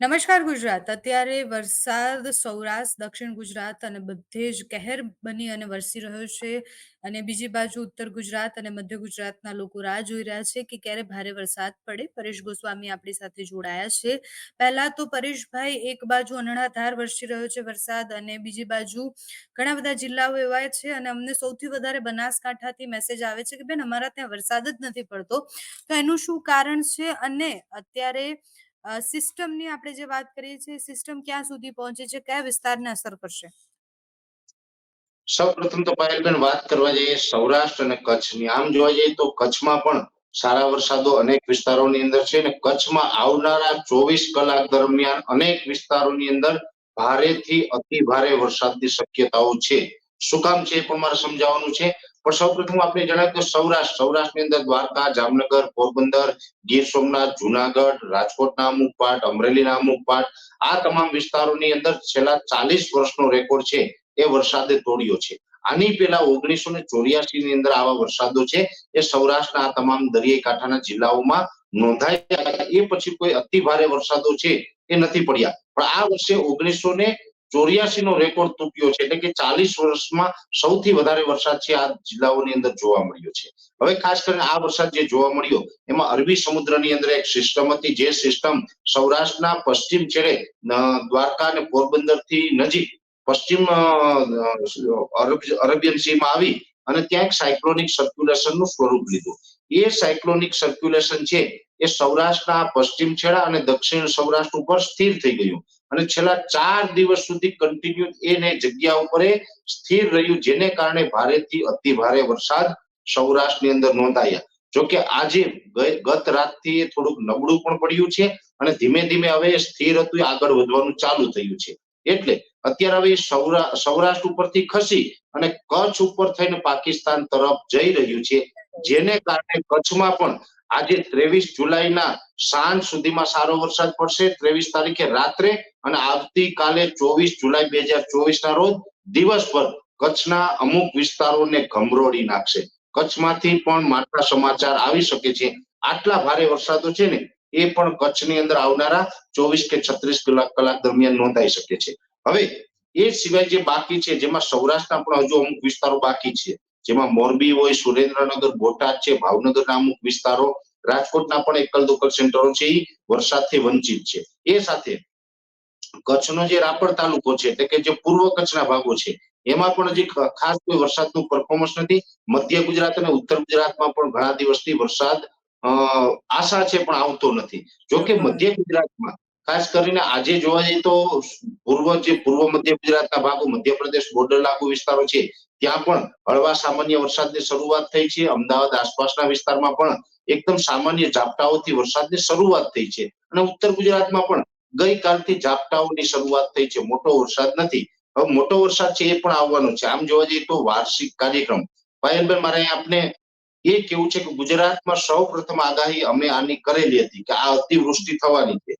નમસ્કાર ગુજરાત. અત્યારે વરસાદ સૌરાષ્ટ્ર, દક્ષિણ ગુજરાત અને બધે જ કહેર બની અને વરસી રહ્યો છે અને બીજી બાજુ ઉત્તર ગુજરાત અને મધ્ય ગુજરાતના લોકો રાહ જોઈ રહ્યા છે કે ક્યારે ભારે વરસાદ પડે. પરેશ ગોસ્વામી આપણી સાથે જોડાયા છે. પહેલા તો પરેશભાઈ, એક બાજુ અનણાધાર વરસી રહ્યો છે વરસાદ અને બીજી બાજુ ઘણા બધા જિલ્લાઓ એવા છે અને અમને સૌથી વધારે બનાસકાંઠાથી મેસેજ આવે છે કે, બેન, અમારા ત્યાં વરસાદ જ નથી પડતો. તો એનું શું કારણ છે? અને અત્યારે સિસ્ટમની આપણે જે વાત કરીએ છીએ સિસ્ટમ ક્યાં સુધી પહોંચે છે, કયા વિસ્તારને અસર કરશે? સૌપ્રથમ તો પાયલબેન, વાત કરવા જઈએ સૌરાષ્ટ્ર અને કચ્છની. આમ જોવા જઈએ તો કચ્છમાં પણ સારા વરસાદો અનેક વિસ્તારોની અંદર છે અને કચ્છમાં આવનારા ચોવીસ કલાક દરમિયાન અનેક વિસ્તારોની અંદર ભારેથી અતિ ભારે વરસાદની શક્યતાઓ છે. શું કામ છે એ પણ મારે સમજાવવાનું છે? પણ સૌપ્રથમ આપણે જણાવ્યું કે સૌરાષ્ટ્ર. સૌરાષ્ટ્રની અંદર દ્વારકા, જામનગર, પોરબંદર, ગીર સોમનાથ, જુનાગઢ, રાજકોટના અમુક પાર્ટ અમરેલીના અમુક પાર્ટ આ તમામ વિસ્તારોની અંદર છેલ્લા ચાલીસ વર્ષનો રેકોર્ડ છે એ વરસાદે તોડ્યો છે. આની પહેલા ઓગણીસો ને ચોર્યાસી ની અંદર આવા વરસાદો છે, એ સૌરાષ્ટ્રના આ તમામ દરિયાઈ કાંઠાના જિલ્લાઓમાં નોંધાયા. એ પછી કોઈ અતિ ભારે વરસાદો છે એ નથી પડ્યા. પણ આ વર્ષે ઓગણીસો ને ચોર્યાસી નો રેકોર્ડ તૂટ્યો છે એટલે કે ચાલીસ વર્ષમાં સૌથી વધારે વરસાદ છે આ જિલ્લાઓની અંદર જોવા મળ્યો છે. હવે ખાસ કરીને આ વરસાદ જે જોવા મળ્યો, એમાં અરબી સમુદ્રની અંદર એક સિસ્ટમ હતી, જે સિસ્ટમ સૌરાષ્ટ્રના પશ્ચિમ છેડે દ્વારકા અને પોરબંદરથી નજીક પશ્ચિમ અરબિયન અરબ, અરેબિયન સીમાં આવી અને ત્યાં એક સાયક્લોનિક સર્ક્યુલેશનનું સ્વરૂપ લીધું. એ સાયક્લોનિક સર્ક્યુલેશન છે એ સૌરાષ્ટ્રના પશ્ચિમ છેડા અને દક્ષિણ સૌરાષ્ટ્ર ઉપર સ્થિર થઈ ગયું. અને છેલ્લા ચાર દિવસ સુધી કન્ટિન્યુ એને જગ્યા ઉપર સ્થિર રહ્યું, જેને કારણે ભારેથી અતિ ભારે વરસાદ સૌરાષ્ટ્રની અંદર નોંધાયા. જોકે આજે ગત રાતથી થોડુંક નબળું પણ પડ્યું છે અને ધીમે ધીમે હવે સ્થિર હતું આગળ વધવાનું ચાલુ થયું છે. એટલે અત્યારે હવે સૌરા, સૌરાષ્ટ્ર ઉપરથી ખસી અને કચ્છ ઉપર થઈને પાકિસ્તાન તરફ જઈ રહ્યું છે, જેને કારણે કચ્છમાં પણ આજે ત્રેવીસ જુલાઈના સાંજ સુધીમાં સારો વરસાદ પડશે. ત્રેવીસ તારીખે રાત્રે અને આવતીકાલે ચોવીસ જુલાઈ બે હજાર ચોવીસ ના રોજ દિવસભર કચ્છના અમુક વિસ્તારોને ગમરોડી નાખશે. કચ્છમાંથી પણ માત્ર સમાચાર આવી શકે છે. આટલા ભારે વરસાદો છે ને, એ પણ કચ્છની અંદર આવનારા ચોવીસ કે છત્રીસ કલાક કલાક દરમિયાન નોંધાઈ શકે છે. હવે, એ સિવાય જે બાકી છે, જેમાં સૌરાષ્ટ્રના પણ હજુ અમુક વિસ્તારો બાકી છે. જેમાં મોરબી હોય, સુરેન્દ્રનગર, બોટાદ છે, ભાવનગરના અમુક વિસ્તારો, રાજકોટના પણ એકલ દોકલ સેન્ટરો છે એ વરસાદથી વંચિત છે. એ સાથે કચ્છનો જે રાપર તાલુકો છે એટલે કે જે પૂર્વ કચ્છના ભાગો છે એમાં પણ હજી ખાસ કોઈ વરસાદનું પરફોર્મન્સ નથી. મધ્ય ગુજરાત અને ઉત્તર ગુજરાતમાં પણ ઘણા દિવસથી વરસાદ આશા છે પણ આવતો નથી. જોકે મધ્ય ગુજરાતમાં ખાસ કરીને આજે જોવા જઈએ તો પૂર્વ જે પૂર્વ મધ્ય ગુજરાતના ભાગો મધ્યપ્રદેશ બોર્ડર લાગુ વિસ્તારો છે ત્યાં પણ હળવા સામાન્ય વરસાદની શરૂઆત થઈ છે. અમદાવાદ આસપાસના વિસ્તારમાં પણ એકદમ સામાન્ય ઝાપટાઓથી વરસાદની શરૂઆત થઈ છે. અને ઉત્તર ગુજરાતમાં પણ ગઈકાલથી ઝાપટાઓની શરૂઆત થઈ છે. મોટો વરસાદ નથી. હવે મોટો વરસાદ છે એ પણ આવવાનો છે. આમ જોવા જઈએ તો વાર્ષિક કાર્યક્રમ. પાયલબેન મારે આપને એ કેવું છે કે ગુજરાતમાં સૌ પ્રથમ આગાહી અમે આની કરેલી હતી કે આ અતિવૃષ્ટિ થવાની છે.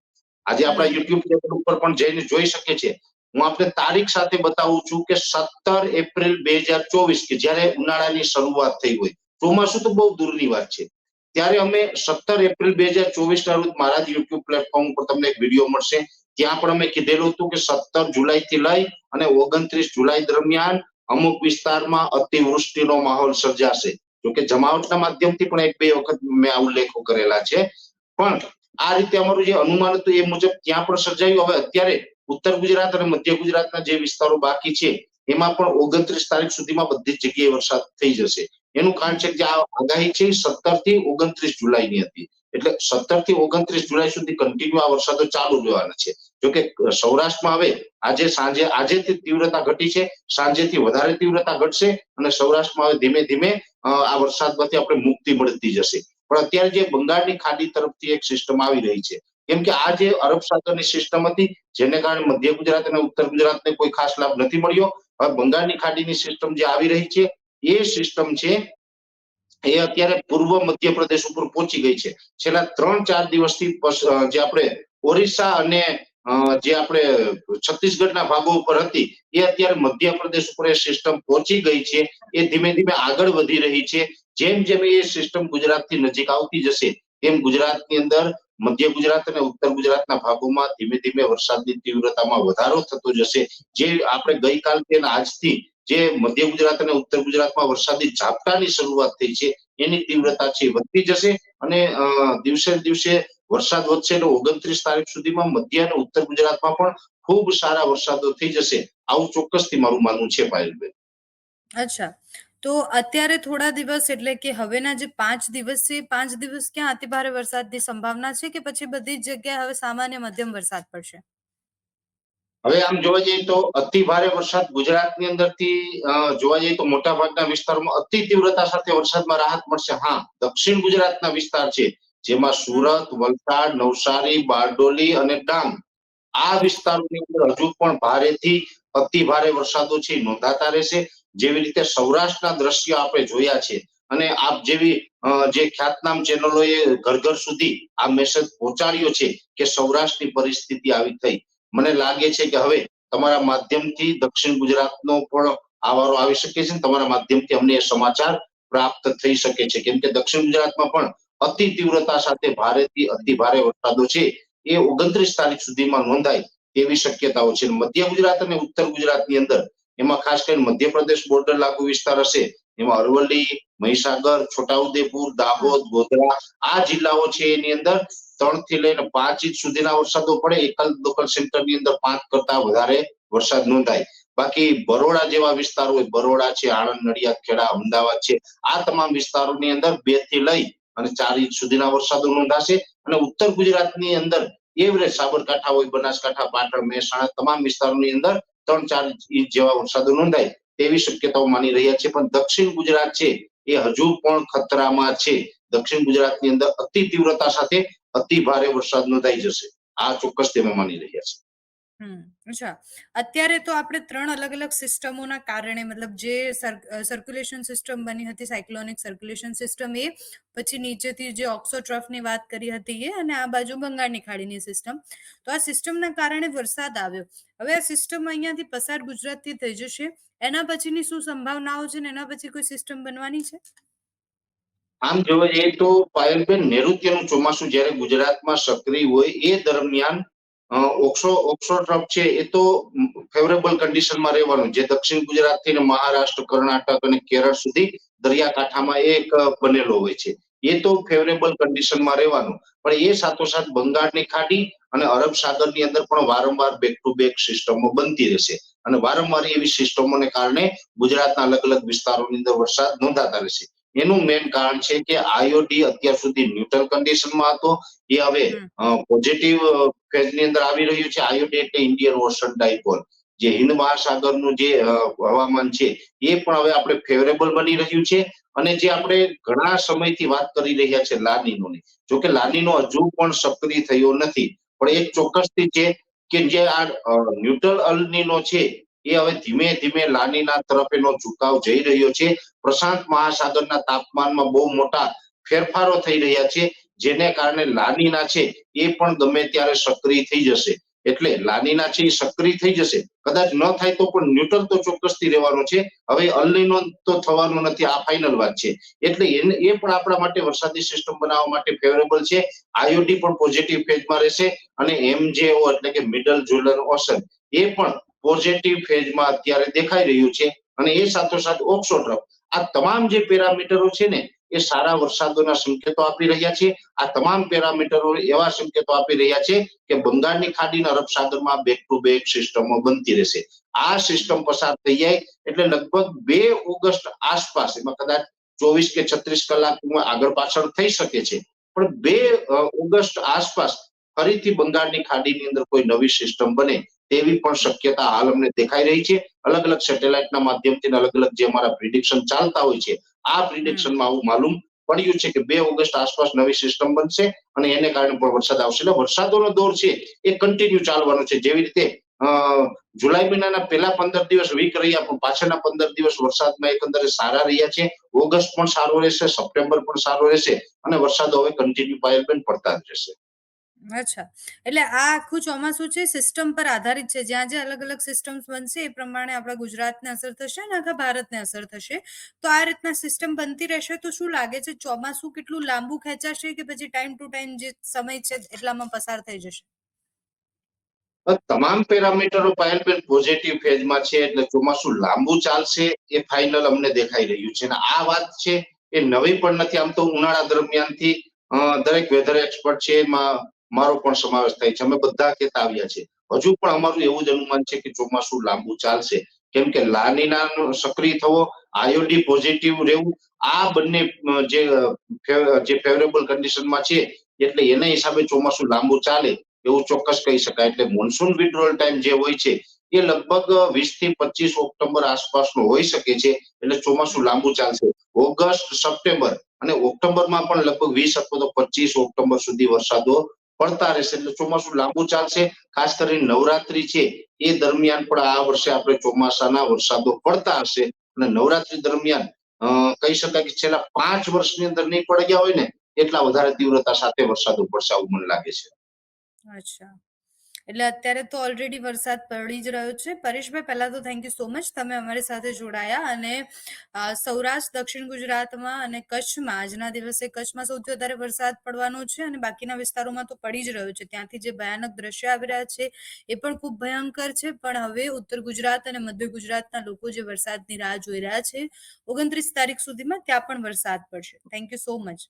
આજે આપણા યુટ્યુબ ચેનલ ઉપર પણ જઈને જોઈ શકે છે હું આપને તારીખ સાથે બતાવું છું કે સત્તર એપ્રિલ બે હજાર ચોવીસ, કે જ્યારે ઉનાળાની શરૂઆત થઈ હોય. ચોમાસું તો બહુ દૂરની વાત છે. ત્યારે અમે સત્તર એપ્રિલ બે હજાર ચોવીસ ના રોજ મારા જ યુટ્યુબ પ્લેટફોર્મ ઉપર તમને એક વીડિયો મળશે. ત્યાં પણ અમે કીધેલું હતું કે સત્તર જુલાઈ થી લઈ અને ઓગણત્રીસ જુલાઈ દરમિયાન અમુક વિસ્તારમાં અતિવૃષ્ટિનો માહોલ સર્જાશે. જોકે જમાવટના માધ્યમથી પણ એક બે વખત મેં આ ઉલ્લેખો કરેલા છે. પણ આ રીતે અમારું જે અનુમાન હતું એ મુજબ ત્યાં પણ સર્જાયું. હવે અત્યારે ઉત્તર ગુજરાત અને મધ્ય ગુજરાતના જે વિસ્તારો બાકી છે એમાં પણ ઓગણત્રીસ તારીખ સુધીમાં બધી જ જગ્યાએ વરસાદ થઈ જશે. એનું કારણ છે કે આ આગાહી છે સત્તરથી ઓગણત્રીસ જુલાઈની હતી. એટલે સત્તરથી ઓગણત્રીસ જુલાઈ સુધી કન્ટિન્યુ આ વરસાદો ચાલુ રહેવાના છે. જોકે સૌરાષ્ટ્રમાં હવે આજે સાંજે આજેથી તીવ્રતા ઘટી છે, સાંજેથી વધારે તીવ્રતા ઘટશે અને સૌરાષ્ટ્રમાં હવે ધીમે ધીમે આ વરસાદમાંથી આપણે મુક્તિ મળતી જશે. પણ અત્યારે જે બંગાળની ખાડી તરફથી એક સિસ્ટમ આવી રહી છે. કેમ કે આ જે અરબ સાગરની સિસ્ટમ હતી, જેને કારણે મધ્ય ગુજરાત અને ઉત્તર ગુજરાતને કોઈ ખાસ લાભ નથી મળ્યો હવે બંગાળની ખાડીની સિસ્ટમ જે આવી રહી છે, એ સિસ્ટમ છે, એ અત્યારે પૂર્વ મધ્યપ્રદેશ ઉપર પહોંચી ગઈ છે. છેલ્લા ત્રણ ચાર દિવસથી જે આપણે ઓરિસ્સા અને જે આપણે છત્તીસગઢના ભાગો ઉપર હતી, એ અત્યારે મધ્યપ્રદેશ ઉપર એ સિસ્ટમ પહોંચી ગઈ છે. એ ધીમે ધીમે આગળ વધી રહી છે. જેમ જેમ એ સિસ્ટમ ગુજરાતથી નજીક આવતી જશે તેમ ગુજરાતની અંદર મધ્ય ગુજરાત અને ઉત્તર ગુજરાતના ભાગોમાં ધીમે ધીમે વરસાદની તીવ્રતામાં વધારો થતો જશે. જે આપણે ગઈકાલથી અને આજથી જે મધ્ય ગુજરાત અને ઉત્તર ગુજરાતમાં વરસાદી ઝાપટાની શરૂઆત થઈ છે, એની તીવ્રતા છે વધતી જશે અને દિવસે દિવસે વરસાદ વધશે એટલે ઓગણત્રીસ તારીખ સુધીમાં મધ્ય અને ઉત્તર ગુજરાતમાં પણ ખૂબ સારા વરસાદો થઈ જશે. આવું ચોક્કસથી મારું માનવું છે પાયલબેન અચ્છા. તો અત્યારે થોડા દિવસ એટલે કે હવેના જે પાંચ દિવસ છે પાંચ દિવસ ક્યાં અતિ ભારે વરસાદની સંભાવના છે કે પછી બધી જ જગ્યાએ હવે સામાન્ય મધ્યમ વરસાદ પડશે? હવે આમ જોવા જઈએ તો અતિ ભારે વરસાદ ગુજરાતની અંદરથી જોવા જઈએ તો મોટા ભાગના વિસ્તારોમાં અતિ તીવ્રતા સાથે વરસાદમાં રાહત મળશે. હા દક્ષિણ ગુજરાતના વિસ્તાર છે જેમાં સુરત વલસાડ નવસારી બારડોલી અને ડાંગ આ વિસ્તારોની અંદર હજુ પણ ભારેથી અતિ ભારે વરસાદો છે નોંધાતા રહેશે. જેવી રીતે સૌરાષ્ટ્રના દ્રશ્ય આપણે જોયા છે અને આપ જેવી જે ખ્યાતનામ ચેનલોએ ઘર ઘર સુધી આ મેસેજ પહોંચાડ્યો છે કે સૌરાષ્ટ્રની પરિસ્થિતિ આવી થઈ. મને લાગે છે કે હવે તમારા માધ્યમથી દક્ષિણ ગુજરાતનો પણ આવારો આવી શકે છે તમારા માધ્યમથી અમને એ સમાચાર પ્રાપ્ત થઈ શકે છે. કેમ કે દક્ષિણ ગુજરાતમાં પણ અતિ તીવ્રતા સાથે ભારેથી અતિ ભારે વરસાદો છે. એ ઓગણત્રીસ તારીખ સુધીમાં નોંધાય તેવી શક્યતાઓ છે. મધ્ય ગુજરાત અને ઉત્તર ગુજરાતની અંદર એમાં ખાસ કરીને મધ્યપ્રદેશ બોર્ડર લાગુ વિસ્તાર હશે. એમાં અરવલ્લી, મહીસાગર, છોટાઉદેપુર, દાહોદ, ગોધરા આ જિલ્લાઓ છે એની અંદર ત્રણથી લઈને પાંચ ઇંચ સુધીના વરસાદો પડે. એકલ દોકલ સેન્ટરની અંદર પાંચ કરતા વધારે વરસાદ નોંધાય. બાકી બરોડા જેવા વિસ્તારો હોય, બરોડા છે, આણંદ, નડિયાદ, ખેડા, અમદાવાદ છે, આ તમામ વિસ્તારોની અંદર બેથી લઈ અને ચાર ઇંચ સુધીના વરસાદો નોંધાશે. અને ઉત્તર ગુજરાતની અંદર એવરેજ સાબરકાંઠા હોય, બનાસકાંઠા, પાટણ, મહેસાણા, તમામ વિસ્તારોની અંદર ત્રણ ચાર ઇંચ જેવા વરસાદો નોંધાય તેવી શક્યતાઓ માની રહ્યા છે. પણ દક્ષિણ ગુજરાત છે એ હજુ પણ ખતરામાં છે. દક્ષિણ ગુજરાતની અંદર અતિ તીવ્રતા સાથે અતિ ભારે વરસાદ નોંધાઈ જશે. આ ચોક્કસ તેમાં માની રહ્યા છે. હમ, અચ્છા. અત્યારે તો આપણે ત્રણ અલગ અલગ સિસ્ટમોના કારણે મતલબ જે સર્ક્યુલેશન સિસ્ટમ બની હતી સાયક્લોનિક સર્ક્યુલેશન સિસ્ટમ એ, પછી નીચેથી જે ઓક્સોટ્રફની વાત કરી હતી એ, અને આ બાજુ બંગાળની ખાડીની સિસ્ટમ તો આ સિસ્ટમના કારણે વરસાદ આવ્યો. હવે આ સિસ્ટમ અહીંયાથી પસાર ગુજરાતથી થઈ જશે. એના પછીની શું સંભાવનાઓ છે ને એના પછી કોઈ સિસ્ટમ બનવાની છે? આમ જોવા જઈએ તો પાયલબેન નૈઋત્યનું ચોમાસું જ્યારે ગુજરાતમાં સક્રિય હોય એ દરમિયાન ઓક્સો ઓક્સો ટ્રફ છે, એ તો ફેવરેબલ કન્ડિશનમાં રહેવાનું. જે દક્ષિણ ગુજરાતથી ને મહારાષ્ટ્ર, કર્ણાટક અને કેરળ સુધી દરિયાકાંઠામાં એક બનેલો હોય છે. એ તો ફેવરેબલ કન્ડિશનમાં રહેવાનું. પણ એ સાથોસાથ બંગાળની ખાડી અને અરબ સાગરની અંદર પણ વારંવાર બેક ટુ બેક સિસ્ટમો બનતી રહેશે. અને વારંવાર એવી સિસ્ટમોને કારણે ગુજરાતના અલગ અલગ વિસ્તારોની અંદર વરસાદ નોંધાતા રહેશે. એનું મેઇન કારણ છે કે આઈઓડી અત્યાર સુધી ન્યુટ્રલ કન્ડિશનમાં હતો. એ હવે પોઝિટિવ પોઝિટિવ ફેઝની અંદર આવી રહ્યું છે. આયોડી એટલે ઇન્ડિયન ઓશન ડાયપોલ જે હિન્દ મહાસાગરનું જે હવામાન છે એ પણ હવે આપણે ફેવરેબલ બની રહ્યું છે. અને જે આપણે ઘણા સમયથી વાત કરી રહ્યા છે લાનીનોની. જો કે લાનીનો હજુ પણ સક્રિય થયો નથી. પણ એક ચોક્કસથી છે કે જે આ ન્યુટ્રલ અલનીનો છે એ હવે ધીમે ધીમે લાનીના તરફ એનો ઝુકાવ જઈ રહ્યો છે. પ્રશાંત મહાસાગરના તાપમાનમાં બહુ મોટા ફેરફારો થઈ રહ્યા છે, જેને કારણે લાનીના છે એ પણ ગમે ત્યારે સક્રિય થઈ જશે. એટલે લાનીના છે એ સક્રિય થઈ જશે. કદાચ ન થાય તો પણ ન્યુટ્રલ તો ચોક્કસથી રહેવાનો છે. હવે અલનીનો તો થવાનો નથી, આ ફાઇનલ વાત છે. એટલે એને, એ પણ આપણા માટે વરસાદી સિસ્ટમ બનાવવા માટે ફેવરેબલ છે. આઈઓડી પણ પોઝિટિવ ફેઝમાં રહેશે અને એમજેઓ એટલે કે મિડલ જુલર ઓશન એ પણ પોઝિટિવ ફેઝમાં અત્યારે દેખાઈ રહ્યું છે અને એ સાથોસાથ ઓક્સો ટ્રફ આ તમામ જે પેરામીટરો છે ને, એ સારા વરસાદોના સંકેતો આપી રહ્યા છે. આ તમામ પેરામીટરો એવા સંકેતો આપી રહ્યા છે કે બંગાળની ખાડીના અરબ સાગરમાં બેક ટુ બેક સિસ્ટમો બનતી રહેશે. આ સિસ્ટમ પસાર થઈ જાય એટલે લગભગ બે ઓગસ્ટ આસપાસ, એમાં કદાચ ચોવીસ કે છત્રીસ કલાકમાં આગળ પાછળ થઈ શકે છે. પણ બે ઓગસ્ટ આસપાસ ફરીથી બંગાળની ખાડીની અંદર કોઈ નવી સિસ્ટમ બને તેવી પણ શક્યતા હાલ અમને દેખાઈ રહી છે. અલગ અલગ સેટેલાઇટના માધ્યમથી અલગ અલગ જે અમારા પ્રિડિક્શન ચાલતા હોય છે, આ પ્રિડિક્શનમાં આવું માલુમ પડ્યું છે કે બે ઓગસ્ટ આસપાસ નવી સિસ્ટમ બનશે અને એને કારણે પણ વરસાદ આવશે. એટલે વરસાદોનો દોર છે, એ કન્ટિન્યુ ચાલવાનો છે. જેવી રીતે જુલાઈ મહિનાના પહેલા પંદર દિવસ વીક રહ્યા, પણ પાછળના પંદર દિવસ વરસાદમાં એકંદરે સારા રહ્યા છે. ઓગસ્ટ પણ સારો રહેશે, સપ્ટેમ્બર પણ સારો રહેશે અને વરસાદો હવે કન્ટિન્યુ પાયલબેન પડતા જ રહેશે. અચ્છા. એટલે આ આખું ચોમાસું છે સિસ્ટમ પર આધારિત છે. જ્યાં જે અલગ-અલગ સિસ્ટમ્સ બનશે, એ પ્રમાણે આપણા ગુજરાતને અસર થશે અને આખા ભારતને અસર થશે. તો આ રીતના સિસ્ટમ બનતી રહેશે તો શું લાગે છે, ચોમાસું કેટલું લાંબુ ખેંચાશે કે પછી ટાઈમ ટુ ટાઈમ જે સમય છે એટલામાં પસાર થઈ જશે? તમામ પેરામીટરો પાયલબેન પોઝિટિવ ફેઝમાં છે, એટલે ચોમાસું લાંબુ ચાલશે એ ફાઇનલ અમને દેખાઈ રહ્યું છે. અને આ વાત છે, એ નવી પણ નથી. આમ તો ઉનાળા દરમિયાનથી દરેક વેધર એક્સપર્ટ છે, એમાં મારો પણ સમાવેશ થાય છે. અમે બધા કહેતા આવ્યા છે. હજુ પણ અમારું એવું જ અનુમાન છે કે ચોમાસું લાંબુ ચાલશે. કેમ કે લાનીના સક્રિય થવો, આયોડી પોઝિટિવ રહેવું આ બંને જે જે ફેવરેબલ કન્ડિશનમાં છે એટલે એના હિસાબે ચોમાસું લાંબુ ચાલે એવું ચોક્કસ કહી શકાય. એટલે મોન્સૂન વિડ્રોલ ટાઈમ જે હોય છે એ લગભગ વીસથી 25 ઓક્ટોબર આસપાસનો હોઈ શકે છે. એટલે ચોમાસું લાંબુ ચાલશે. ઓગસ્ટ, સપ્ટેમ્બર અને ઓક્ટોબરમાં પણ લગભગ વીસ અથવા તો 25 ઓક્ટોબર સુધી વરસાદો પડતા રહેશે. એટલે ચોમાસું લાંબુ ચાલશે. ખાસ કરીને નવરાત્રી છે, એ દરમિયાન પણ આ વર્ષે આપણે ચોમાસાના વરસાદો પડતા હશે અને નવરાત્રી દરમિયાન કહી શકાય કે છેલ્લા પાંચ વર્ષની અંદર નહીં પડ્યા હોય ને, એટલા વધારે તીવ્રતા સાથે વરસાદો પડશે આવું મને લાગે છે. અચ્છા. એટલે અત્યારે તો ઓલરેડી વરસાદ પડી જ રહ્યો છે. પરેશભાઈ પહેલા તો થેન્ક યુ સો મચ તમે અમારી સાથે જોડાયા અને સૌરાષ્ટ્ર, દક્ષિણ ગુજરાતમાં અને કચ્છમાં આજના દિવસે કચ્છમાં સૌથી વધારે વરસાદ પડવાનો છે અને બાકીના વિસ્તારોમાં તો પડી જ રહ્યો છે. ત્યાંથી જે ભયાનક દ્રશ્ય આવી રહ્યા છે એ પણ ખૂબ ભયંકર છે. પણ હવે ઉત્તર ગુજરાત અને મધ્ય ગુજરાતના લોકો જે વરસાદની રાહ જોઈ રહ્યા છે 29 તારીખ સુધીમાં ત્યાં પણ વરસાદ પડશે. Thank you so much.